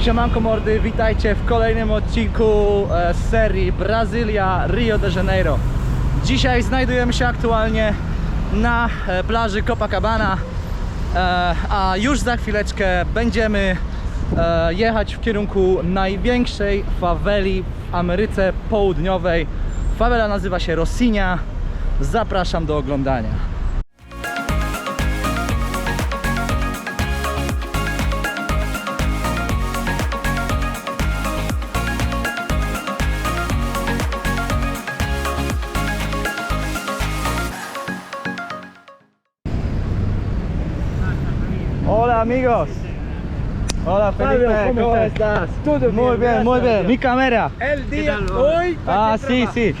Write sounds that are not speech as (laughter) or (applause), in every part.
Siemanko mordy, witajcie w kolejnym odcinku e, z serii Brazylia Rio de Janeiro. Dzisiaj znajdujemy się aktualnie na e, plaży Copacabana, e, a już za chwileczkę będziemy jechać w kierunku największej faweli w Ameryce Południowej. Fawela nazywa się Rocinha. Zapraszam do oglądania. Hola amigos. Hola Felipe, Fabio, ¿cómo estás? Todo Muy bien, bien, muy bien. Mi cámara. El día hoy. A, ¿para qué si, trabaja? si.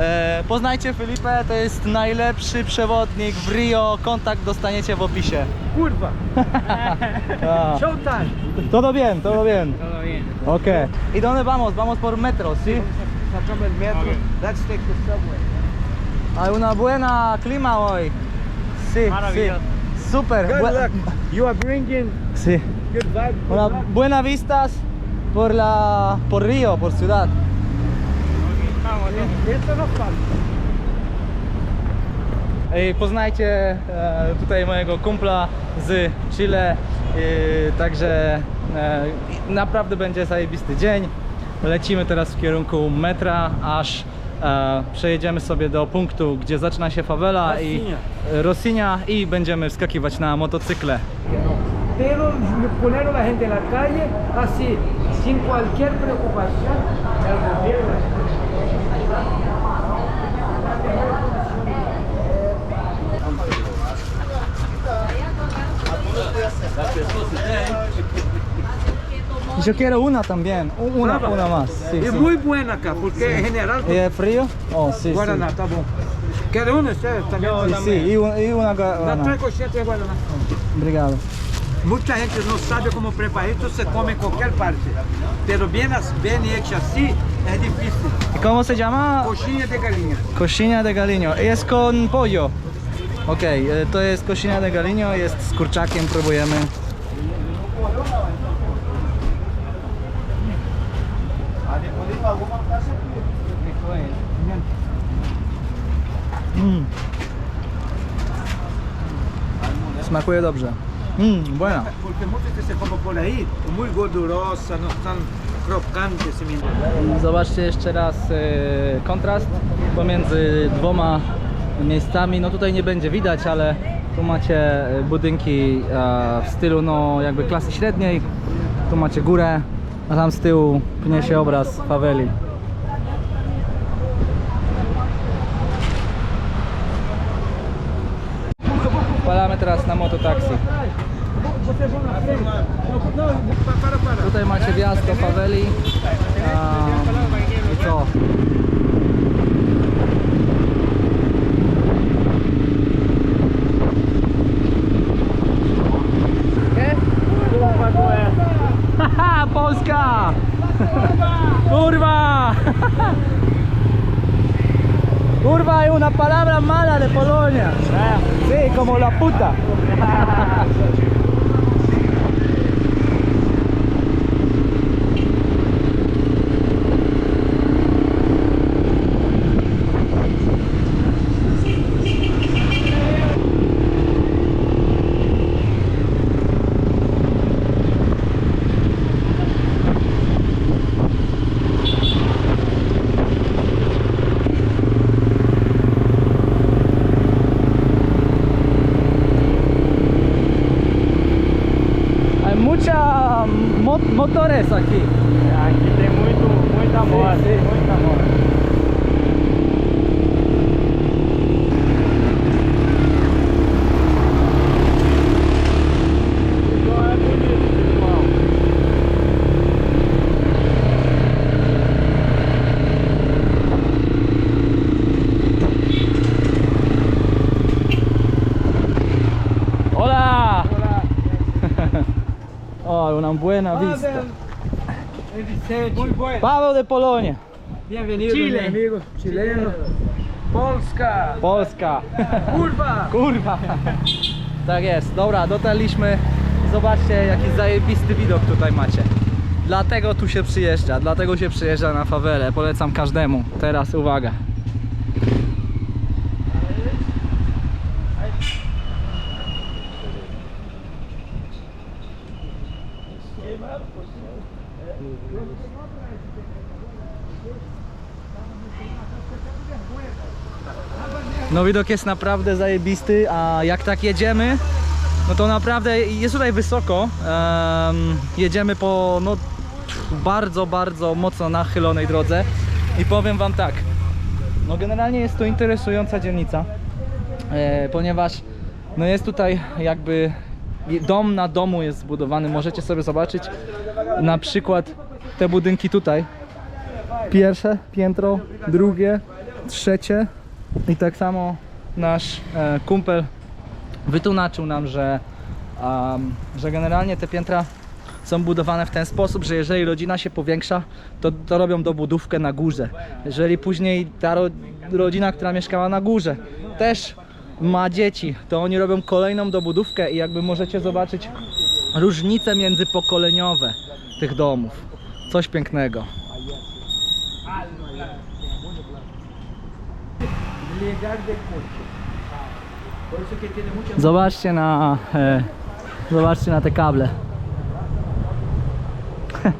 E, poznajcie Felipe, to jest najlepszy przewodnik w Rio. Kontakt dostaniecie w opisie. Curva. (laughs) (laughs) A. Showtime. Todo bien, todo bien. Todo bien. Ok. ¿Y dónde vamos? Vamos por metro, ¿sí? Sacamos el metro. Let's take the subway. Hay una buena clima hoy. Sí, Maravilloso. sí. Super. Good luck. You are bringing Sí. good vibe. good Una luck. buenas vistas por la por Río, por ciudad. Esto no falta. Ej, Poznajcie e, tutaj mojego kumpla z Chile. E, także e, naprawdę będzie zajebisty dzień. Lecimy teraz w kierunku metra, aż e, przejedziemy sobie do punktu, gdzie zaczyna się fawela i Rocinha i będziemy wskakiwać na motocykle. Pero poner a la gente en la calle así, sin cualquier preocupación del gobierno. Yo quiero una también, u- una, Prueba. una más. Sí, Es sí. muy buena acá, porque en general ¿Y es frío? Oh, sí, sí. Guaraná, tá bom. Quer uma, sério? Também. Sí, sí, y, un- y una Dá guaraná. três coxinhas de Guaraná. Obrigado. Muita gente não sabe como preparar isso, você come em qualquer parte. Pero bem, as- bem hecho assim, é difícil. ¿Y cómo se llama? Coxinha de galinha. Cościnha de galino. Y jest con pollo. Okej, y, to jest kościnha de galino, jest z kurczakiem, próbujemy. Mm. Smakuje dobrze. Mmm, buena. Porque que por gordurosa, crocantes. esse menino. Zobaczcie jeszcze raz e, kontrast pomiędzy dwoma miejscami. No tutaj nie będzie widać, ale tu macie e, budynki e, w stylu no jakby klasy średniej. Tu macie górę, a tam z tyłu pnie się obraz faweli. Teraz na mototaksi. Tutaj macie wjazd do faweli. I co? Una palabra mala de Polonia. Sí, como la puta. (laughs) Una buena vista. Muito bom. Paweł de Polonia. Bem-vindo, Chile. meu amigo chileno. Polska. Polska. Kurwa. Kurwa. Tak jest. Dobra, dotarliśmy. Zobaczcie jaki zajebisty widok tutaj macie. Dlatego tu się przyjeżdża, dlatego się przyjeżdża na fawelę. Polecam każdemu. Teraz uwaga. No widok jest naprawdę zajebisty, a jak tak jedziemy, no to naprawdę jest tutaj wysoko. Em, jedziemy po no, bardzo, bardzo mocno nachylonej drodze i powiem wam tak, no generalnie jest to interesująca dzielnica, e, ponieważ no jest tutaj jakby dom na domu jest zbudowany, możecie sobie zobaczyć na przykład te budynki tutaj. Pierwsze piętro, drugie, trzecie i tak samo nasz e, kumpel wytłumaczył nam, że, am, że generalnie te piętra są budowane w ten sposób, że jeżeli rodzina się powiększa, to, to robią dobudówkę na górze. Jeżeli później ta ro, rodzina, która mieszkała na górze, też ma dzieci, to oni robią kolejną dobudówkę i jakby możecie zobaczyć różnice międzypokoleniowe tych domów. Coś pięknego. Legal de coche. Por eso que tiene mucha Zobaczcie na, e, zobaczcie na te kable. (laughs)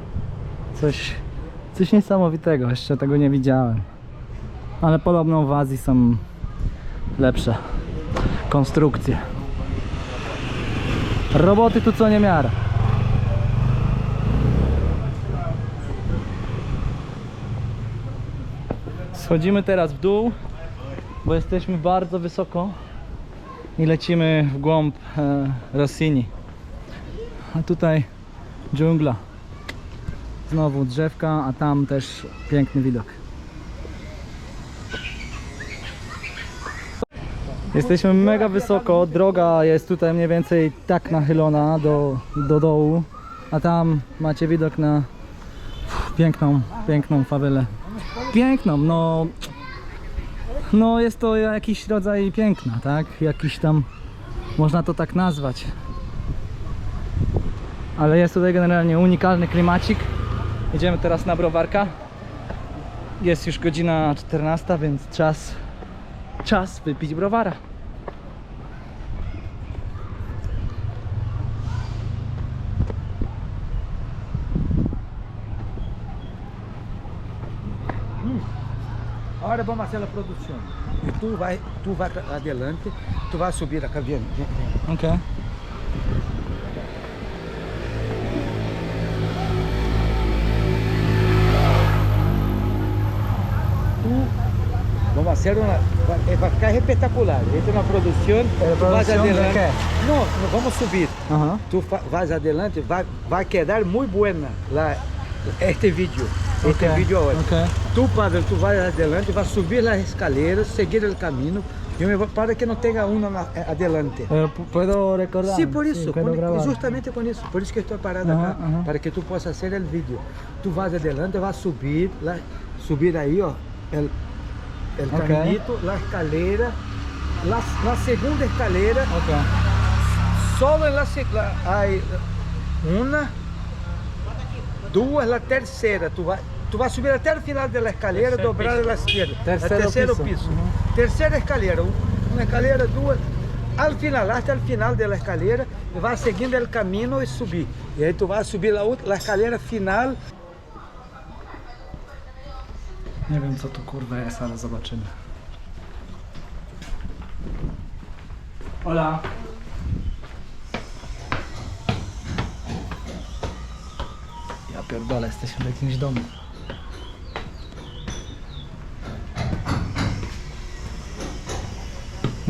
Coś, coś niesamowitego, jeszcze tego nie widziałem. Ale podobno w Azji są lepsze konstrukcje. Roboty tu co niemiara. Schodzimy teraz w dół, bo jesteśmy bardzo wysoko i lecimy w głąb e, Rossini. A tutaj dżungla. Znowu drzewka, a tam też piękny widok. Jesteśmy mega wysoko, droga jest tutaj mniej więcej tak nachylona do, do dołu, a tam macie widok na piękną, piękną fawelę. Piękną, no no jest to jakiś rodzaj piękna, tak? Jakiś tam można to tak nazwać. Ale jest tutaj generalnie unikalny klimacik. Idziemy teraz na browarka. Jest już godzina 14, więc czas czas wypić browara. Ahora vamos a hacer la producción. Y tú vas, tú vas adelante, tú vas a subir acá bien. bien, bien. Okej. Vamos a hacer una. Va, eh, va a ficar espectacular. Esta es una producción. ¿Pero tú vas producción de adelante. qué? No, no, vamos a subir. Aha. Tú fa- vas adelante, va, va a quedar muy buena la, este vídeo. Este Ok, vídeo ahora. ok. Tú, padre, tú vas adelante, vas a subir las escaleras, seguir el camino. Yo me voy- para que no tenga uno na- eh, adelante. Pero pu- puedo recordar. Sí, por eso, puedo con- grabar. justamente con eso, por eso que estoy parado Ajá, acá, ajá. para que tú puedas hacer el vídeo. Tú vas adelante, vas a subir, la- subir ahí, ó, el, el Ok. caminito, la escalera, la, la segunda escalera, Ok. solo en la, se- la- hay una, dos, la tercera, tú vas, tú vas a subir até el final de la escalera, dobrar a la izquierda, Tercero el tercero piso. piso, Ujú. tercera escalera, un- una escalera, dos, al final, hasta el final de la escalera, y vas siguiendo el camino y subir, y ahí tú vas a subir la, ult- la escalera final, Nie wiem co tu kurwa jest, ale zobaczymy. Hola. Ja pierdolę, jesteśmy w jakimś domu.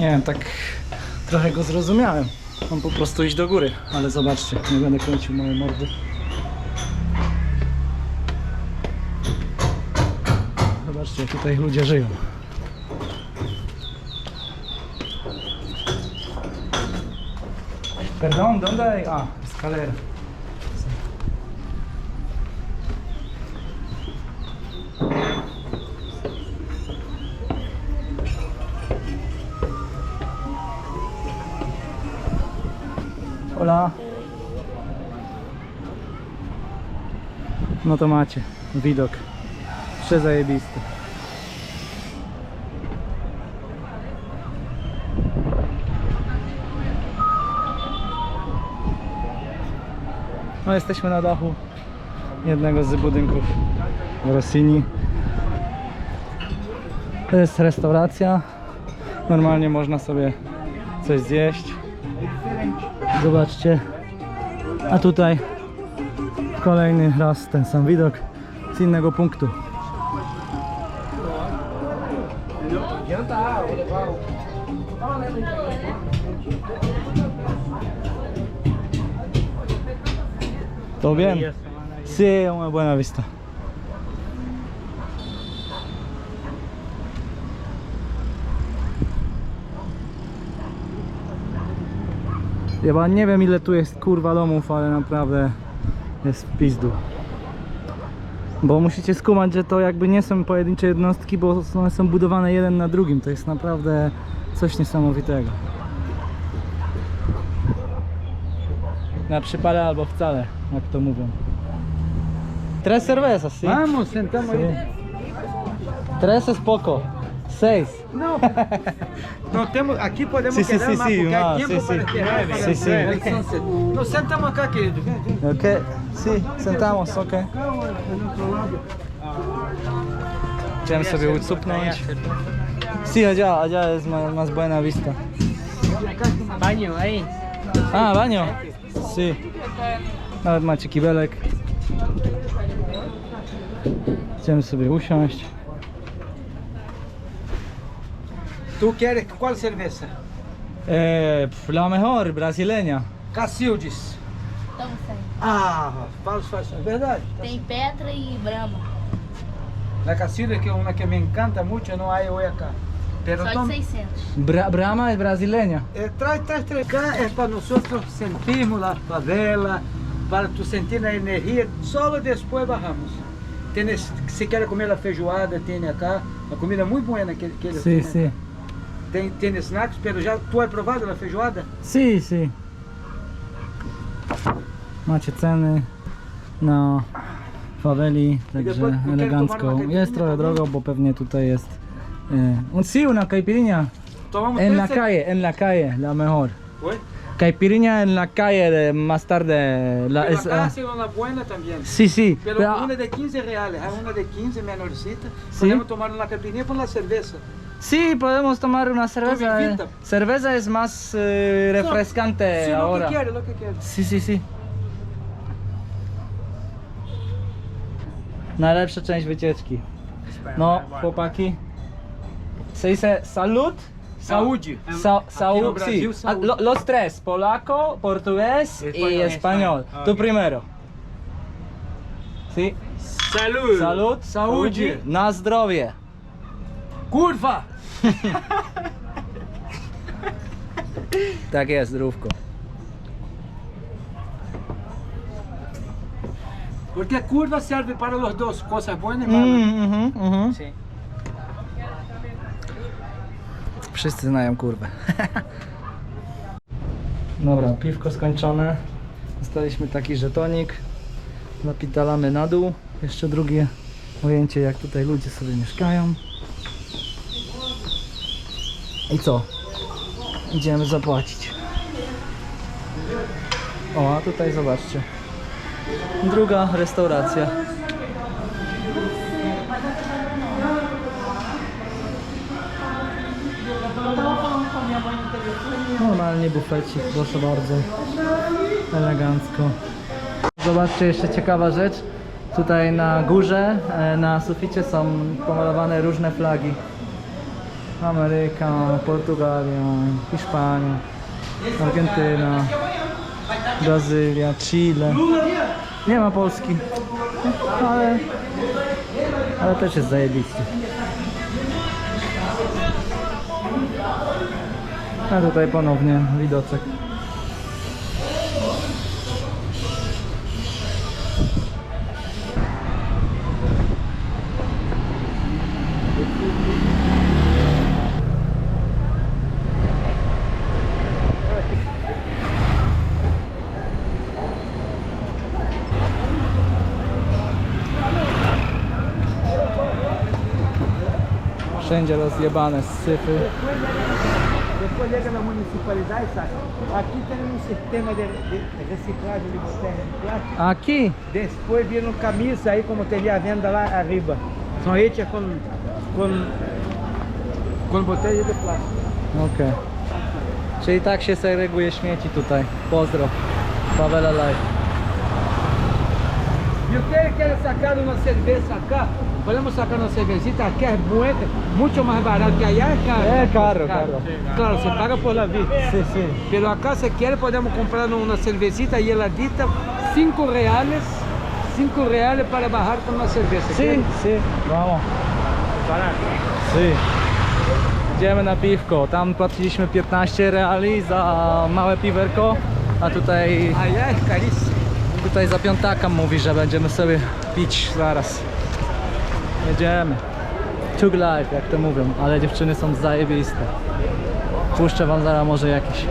Nie wiem, tak trochę go zrozumiałem. Mam po prostu iść do góry, ale zobaczcie, nie będę kręcił mojej mordy. Zobaczcie, tutaj ludzie żyją. Perdón, ¿dónde hay? Ah, escalera. Hola. no to macie widok przezajebisty. No jesteśmy na dachu jednego z budynków w Rossini. To jest restauracja. Normalnie można sobie coś zjeść. Zobaczcie. A tutaj kolejny raz ten sam widok z innego punktu. ¿Todo bien? Sí, una buena vista. Chyba nie wiem ile tu jest kurwa domów, ale naprawdę jest w pizdu. Bo musicie skumać, że to jakby nie są pojedyncze jednostki, bo one są budowane jeden na drugim. To jest naprawdę coś niesamowitego. Na przypale albo wcale, jak to mówią. Tres cervezas, sí. Vamos, sentamos aí. Tres es poco. Seis. Não, (laughs) não temos, aqui podemos Sim, sim, quedar sim, mais, sim, ah, é sim, para sim. Sim, sim. sunset. Nós sentamos cá, querido. Ok, sí, sentamos, ok. Chciałem sobie ucupnąć. Sí, allá, allá es más, más buena vista. Baño ahí. A, baño. Sí. Nawet macie kibelek. Chciałem sobie usiąść. Tu queres qual cerveja? Pf, la mejor, brasileña. Cacildes. Estamos sem. Ah, fala, é verdade. Tem Petra e Brahma. La Cacildes, que é uma que me encanta muito, não há hoje acá. Pero Só tom- de 600. Bra Brahma es brasileña. É, traz, traz, traz. Cá é para nós sentirmos a favela, para tu sentir a energia. Só depois barramos. Tem se quer comer a feijoada, tem acá. A comida muito boa que, que eles Sí, têm. Tem, tem snacks, pero já tu é provado a feijoada? Sí, sí. Macie ceny na faweli, także después, ¿por qué elegancko. tomar una Jest trochę drogo, bo pewnie tutaj jest... Eh, un sí, una caipirinha. En la calle, en la calle, la mejor. Oi? Caipirinha en la calle, de, más tarde... La, Pero es, acá ah, hacen una buena también. sí, sí. Pero pero- una de 15 reales, hay una de 15 menorcita. Sí. Podemos tomar una caipirinha por la cerveza. sí, podemos tomar una cerveza. eh. Cerveza es más eh, refrescante Sí, lo ahora. que quieres, lo que quieres. Sí, sí, sí. Najlepsza część wycieczki. No, chłopaki. Se dice salud? Saúde. Sa saúde, Brasil, sí. saúde. Ah, lo- los tres, polaco, portugués y Español. español. Español. Tú Ok. primero. Sí. Salud. Salud. Saúde. Na zdrowie. Curva! (laughs) Tak jest, zdrówko. Porque curva serve para los dos, cosas buenas y malas. Mm, mhm, mhm. Sí. Wszyscy znają kurwę. Dobra, piwko skończone. Dostaliśmy taki żetonik. Napitalamy na dół. Jeszcze drugie ujęcie, jak tutaj ludzie sobie mieszkają. I co? Idziemy zapłacić. O, a tutaj zobaczcie. Druga restauracja. Normalnie bufecik, proszę bardzo. Elegancko. Zobaczcie jeszcze ciekawa rzecz. Tutaj na górze, e, na suficie są pomalowane różne flagi. Ameryka, Portugalia, Hiszpania, Argentyna, Brazylia, Chile. Nie ma Polski, ale, ale też jest zajebiście. A tutaj ponownie widoczek. Wszędzie rozjebane syfy. Chega na municipalidade, sabe? Aqui tem um sistema de, de reciclagem de botella de plástico. Aqui? Depois viram camisa aí, como teria a venda lá arriba. São hechas com, com, com botella de plástico. Okej. Czyli tak się segreguje śmieci tutaj. Pozdro. Pawela Live. E o que ele quer sacar uma cerveja cá? Podemos sacar uma cervejita aqui, é muito, muito mais barato que allá é caro. É caro, caro. Claro, você paga por la vida. Sí, sí. Pero acá se quiere podemos comprar una cervecita y heladita, 5 reales, 5 reales para bajar con una cerveza. Sí, ¿quiere? sí. Vamos. Sí. Idziemy na piwko. Tam płaciliśmy 15 reali za małe piwerko, a tutaj, es carísimo. tutaj za piątaka mówi, że będziemy sobie pić zaraz. Jedziemy. Tug life, jak to mówią, ale dziewczyny są zajebiste. Puszczę wam zaraz może jakieś.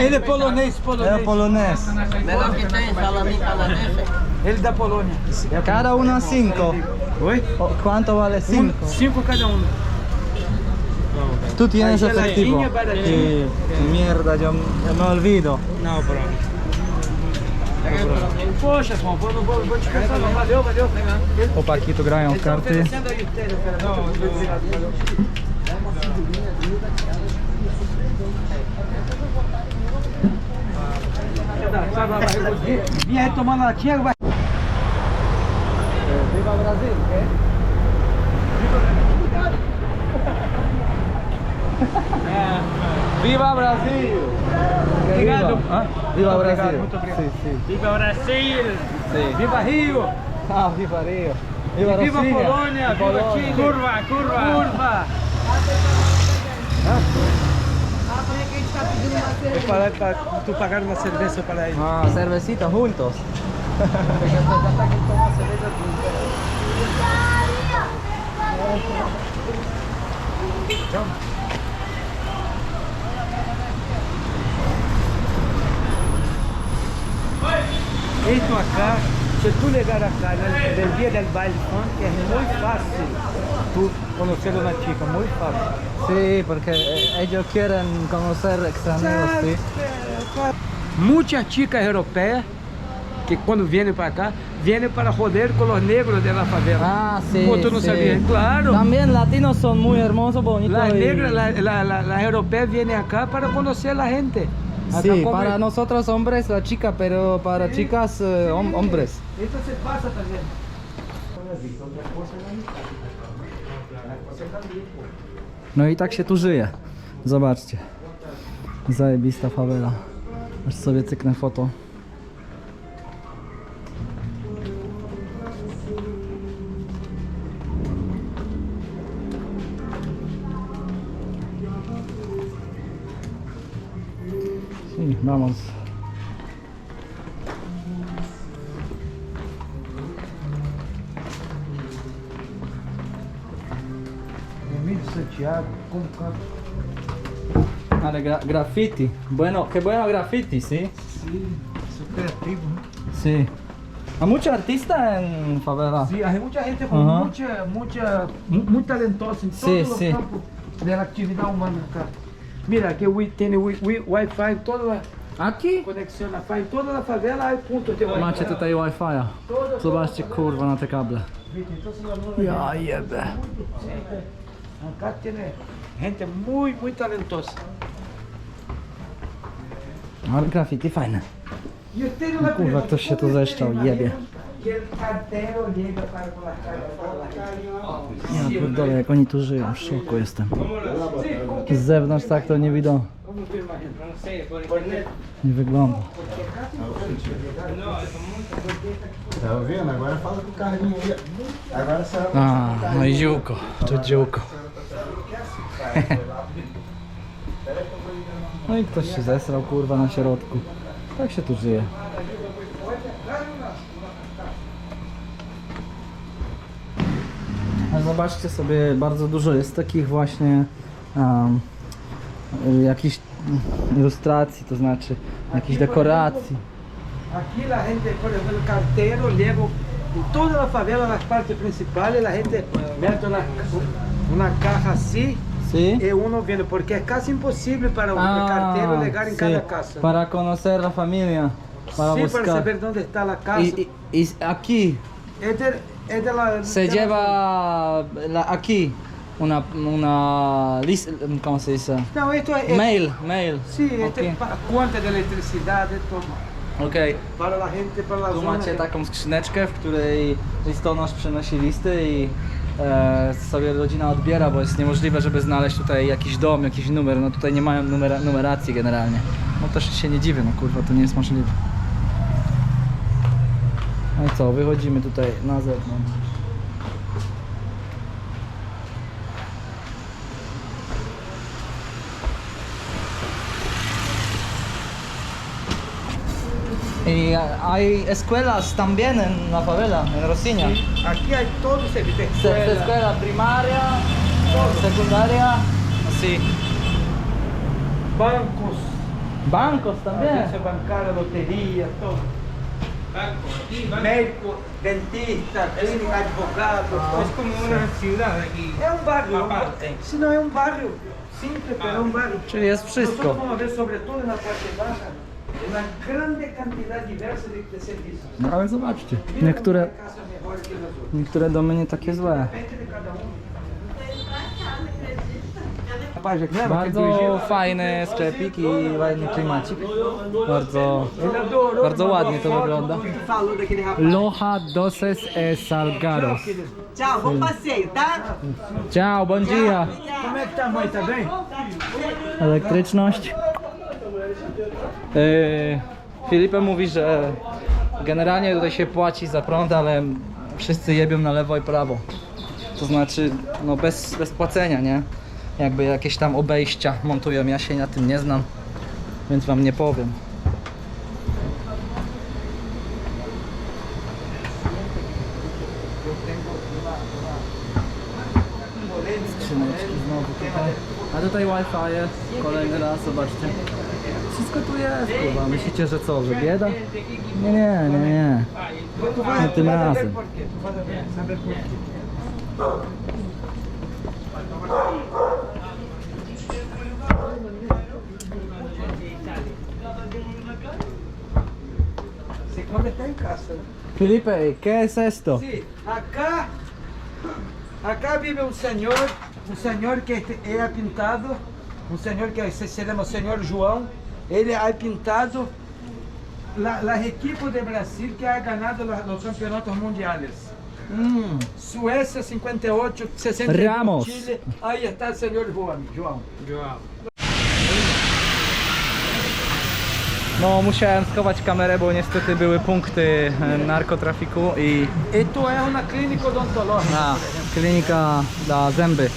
Ele é polonês, polonês. polonez. Melhor que tem. Ele da Polônia. Cada una 5. Oi? ¿Cuánto vale 5? 5 cada um. Tú tienes Ahí, efectivo. geladinha, baratinha. Sí, mierda, yo yo me olvido. Valeu, valeu. Chłopaki tu grają w Eles estão karty. oferecendo aí o tênis, cara. Viva Brasil, Viva Brasil! Obrigado. Viva, ¿Ah? Viva Muito Brasil. obrigado, muito obrigado. Sí, sí. Viva Brasil! sí. Viva Rio! Ah, viva Rio. Viva, viva Rocinha. Polônia, viva Chile. Curva, curva! Curva! Vou falar pra tu pagar uma cerveja para ele. Ah, cervecita juntos. Esto acá, se tú llegar acá el día del baile es muy fácil tú conocer a una chica, muy fácil. Sí, porque eh, ellos quieren conocer extranjeros, sí. Muchas chicas europeas que cuando vienen para acá, vienen para joder con los negros de la favela. Ah, sí. Como tú no sí. sabías, claro. También latinos son muy hermosos, bonitos. Las y- negras, la- las europeas vienen acá para conocer a gente. Acá Sí, para nosotros hombres la chica, pero para chicas eh, hom- hombres. Esto se pasa también. No i tak się tu żyje. Zobaczcie. Zajebista fawela. Aż sobie cyknę foto. Sí, vamos. Emílio Santiago, como canta. Ale gra graffiti. Bueno, qué bueno graffiti, ¿sí? Sim, sou criativo. né? Sí. Hay muchos artistas en favela. Sim, hay muita gente com Aham. muita, muita, mu- muito talentosa em Sim, todo sim. o campo da atividade humana, cara. Mira, aqui wi- tem wi- wi- Wi-Fi, toda a Aquí? conexão na fa- em toda a favela, aí ponto tem Wi-Fi. Macie tutaj Wi-Fi. Zobaczcie kurwa na te kable. Então, se não- Ja jebę. Acá tem gente muito, muito talentosa. Ale graffiti fajne. Uma kurwa, ktoś się tu zeszczał, jebie. Ja pierdolę, jak oni tu żyją, w szoku jestem. Z zewnątrz tak to nie internet. Nie wygląda. Tá ouvindo? Agora fala com o Carlinho aí. Agora você vai A, no i ziółko. Tu. (laughs) No i ktoś się zesrał kurwa na środku. Tak się tu żyje. A zobaczcie sobie, bardzo dużo jest takich właśnie um, jakichś ilustracji, to znaczy jakichś dekoracji. Aqui a gente, por exemplo, o carteiro leva em toda a favela, nas partes principais, a gente mete uma, uma caja assim Sí? e uno vende, porque é quase impossível para carteiro levar em sí, cada casa. Para conocer la familia, para sí, buscar. para saber dónde está la casa. y, y- y aquí Es de, es de la, se de lleva la- aquí una, una lis- ¿cómo se dice? Não, esto es. Mail, mail. Sí, esto Ok. es para cuenta de electricidad. Okej. Para la gente, para la Tu zona. macie taką skrzyneczkę, w której listonosz przynosi listy i e, sobie rodzina odbiera, bo jest niemożliwe, żeby znaleźć tutaj jakiś dom, jakiś numer. No tutaj nie mają numera, numeracji generalnie. No też się nie dziwię, no kurwa, to nie jest możliwe. No i co, wychodzimy tutaj na zewnątrz. Y hay escuelas también en la favela, en Rosiña. Aqui hay todo esse serviço. Se- Escuela, escuela primaria, secundaria, sí. bancos, Bancos también. agência bancária, loteria, todo. Médico, dentista, clínica, advogado. Es como una ciudad aquí. É um barrio. Aparte. Se não é um barrio simples, pero é um barrio. Czyli jest Nosotros wszystko. vamos ver, sobretudo na parte baja, No ale zobaczcie, niektóre, niektóre domy nie takie złe. Bardzo fajny sklepik i ładny klimacik. Bardzo, bardzo ładnie to wygląda. Loja Doses e Salgaros. Tchau, bom passeio, tá? Ciao, bom dia. Como é que tá a mãe? Tá bem? Elektryczność. Yy, Filipe mówi, że generalnie tutaj się płaci za prąd, ale wszyscy jebią na lewo i prawo. To znaczy, no bez, bez płacenia, nie? Jakby jakieś tam obejścia montują. Ja się na tym nie znam, więc wam nie powiem. Skrzyneczki znowu tutaj. A tutaj Wi-Fi jest. Kolejny raz, zobaczcie. Wszystko tu jest, kurwa. Myślicie, że co, że bieda? Nie, nie, nie, nie. Tu tym razem. Se come casa. Felipe, ¿qué es esto? Sí, acá, acá vive un señor, un señor que é pintado, um senhor que se se chama Senhor João, ele é pintado la, las equipos de Brasil que ha ganado los, los campeonatos mundiales. Mm. Suécia 58, 61, Ramos. Chile, aí está o senhor João. João. No, musiałem schować kamerę, bo niestety były punkty narkotrafiku i E tu é uma clínica odontológica. Klinika dla zęby.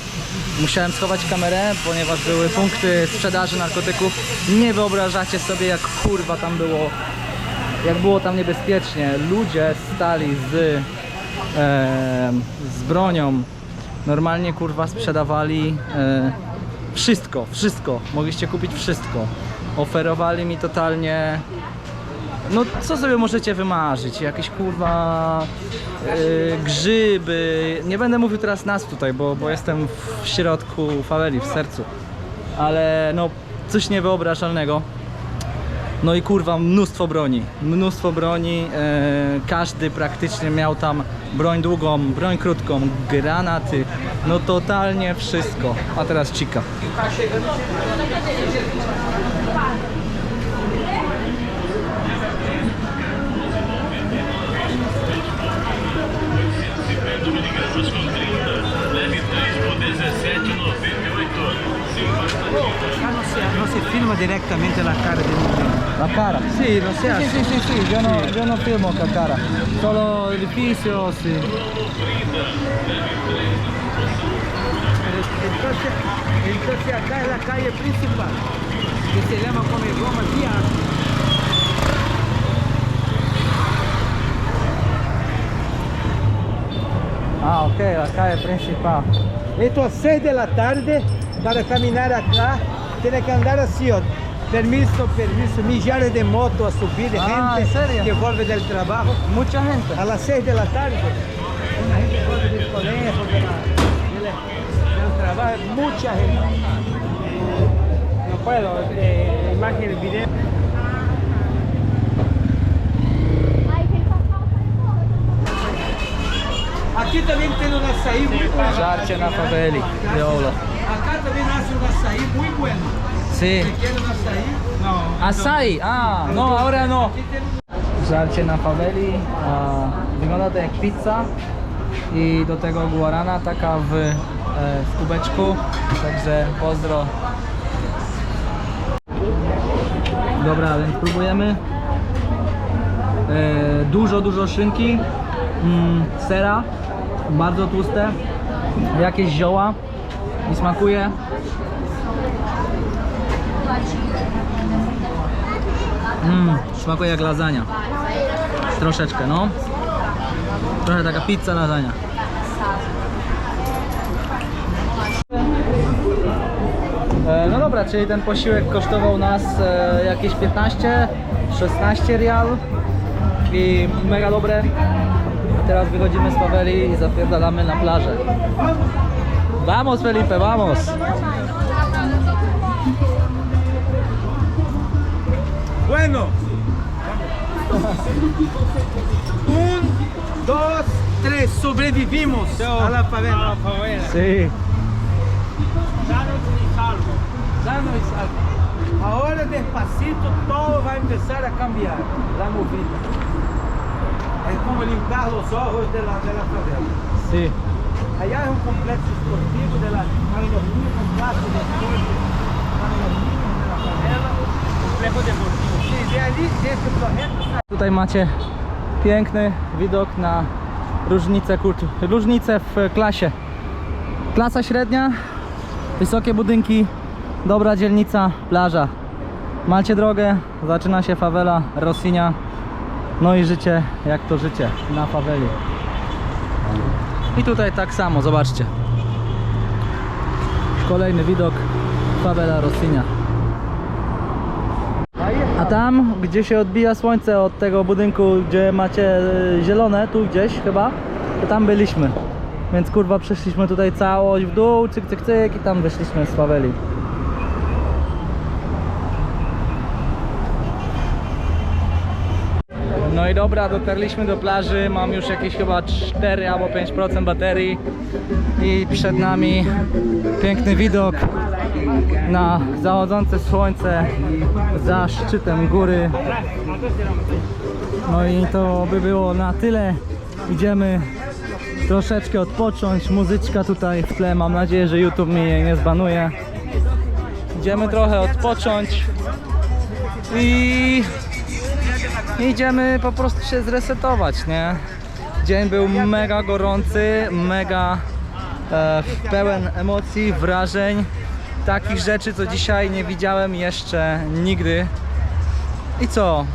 Musiałem schować kamerę, ponieważ były punkty sprzedaży narkotyków. Nie wyobrażacie sobie, jak kurwa tam było, jak było tam niebezpiecznie. Ludzie stali z, e, z bronią. Normalnie kurwa sprzedawali e, wszystko, wszystko. Mogliście kupić wszystko. Oferowali mi totalnie no co sobie możecie wymarzyć? Jakieś kurwa yy, grzyby. Nie będę mówił teraz nas tutaj, bo, bo jestem w środku faweli, w sercu. Ale no coś niewyobrażalnego. No i kurwa mnóstwo broni. Mnóstwo broni. e, każdy praktycznie miał tam broń długą, broń krótką, granaty. No totalnie wszystko. A teraz cika. Acá não se, não se filma diretamente na cara de ninguém. La cara. Sim, não se Sí, acha? sí, sí, sí, yo no, yo no filmo con cara. Solo edificios y... Entonces, entonces acá es la calle principal, que se llama como en Roma Via. Ah, ok, la calle principal. Esto a 6 de la tarde, para caminar acá, tiene que andar así, ó. Permiso, permiso, millares de motos a subir, de Ah, gente que vuelve del trabajo. Mucha gente. A las 6 de la tarde, una gente vuelve del colegio, de la- del, del trabajo, mucha gente. No puedo, eh, imagen, video. Żarcie na faveli. Jolo. Acá também nasce um açaí muito. Sí. Quer um açaí? Não. Asai! A, no, ahora no. Aqui tem um Żarcie na faveli. A, wygląda to jak pizza. I do tego guarana taka w, e, w kubeczku. Także pozdro. Dobra, więc próbujemy. E, dużo, dużo szynki. Mm, sera. Bardzo tłuste. Jakieś zioła. I smakuje. Mmm, smakuje jak lasagna. Troszeczkę, no. Trochę taka pizza lasagna. E, No dobra, czyli ten posiłek kosztował nas e, jakieś 15, 16 rial i mega dobre. Teraz wychodzimy z Paweli i zapierdalamy na plażę. Vamos Felipe, vamos! Bueno. Um, dois, três. Sobrevivimos a la favela. Salvo. Y salvo. Ahora despacito todo va a empezar a cambiar la movida. Es como limpiar los ojos de la, de la favela. Sí. Allá es un complejo esportivo de la, niños con clases de los niños de la favela, complejo deportivo. Proyecto, Tutaj macie piękny widok na różnice kultur, różnice w klasie. Klasa średnia, wysokie budynki, dobra dzielnica, plaża. Macie drogę, zaczyna się fawela, Rossinia, no i życie jak to życie na faweli. I tutaj tak samo, zobaczcie. Kolejny widok, fawela Rossinia. A tam, gdzie się odbija słońce od tego budynku, gdzie macie e, zielone, tu gdzieś chyba, to tam byliśmy. Więc kurwa przeszliśmy tutaj całość w dół, cyk, cyk, cyk i tam wyszliśmy z Paweli. No i dobra, dotarliśmy do plaży, mam już jakieś chyba 4 albo 5% baterii i przed nami piękny widok na zachodzące słońce za szczytem góry. No i to by było na tyle. Idziemy troszeczkę odpocząć. Muzyczka tutaj w tle. Mam nadzieję, że YouTube mi jej nie zbanuje. Idziemy trochę odpocząć i idziemy po prostu się zresetować, nie? Dzień był mega gorący, mega e, pełen emocji, wrażeń, takich rzeczy, co dzisiaj nie widziałem jeszcze nigdy. I co?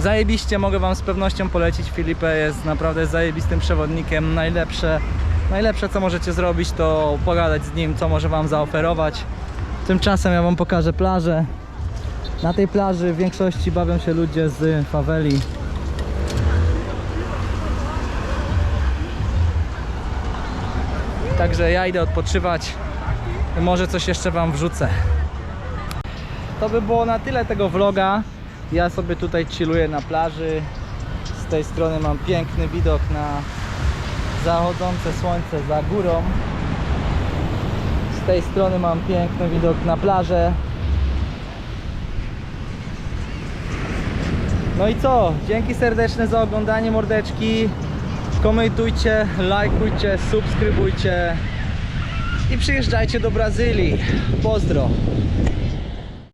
Zajebiście mogę Wam z pewnością polecić. Filipe jest naprawdę zajebistym przewodnikiem. Najlepsze, najlepsze co możecie zrobić to pogadać z nim, co może Wam zaoferować. Tymczasem ja Wam pokażę plażę. Na tej plaży w większości bawią się ludzie z faweli. Także ja idę odpoczywać. Może coś jeszcze Wam wrzucę. To by było na tyle tego vloga. Ja sobie tutaj chilluję na plaży. Z tej strony mam piękny widok na zachodzące słońce za górą. Z tej strony mam piękny widok na plażę. No i co? Dzięki serdeczne za oglądanie mordeczki. Komentujcie, lajkujcie, subskrybujcie i przyjeżdżajcie do Brazylii. Pozdro.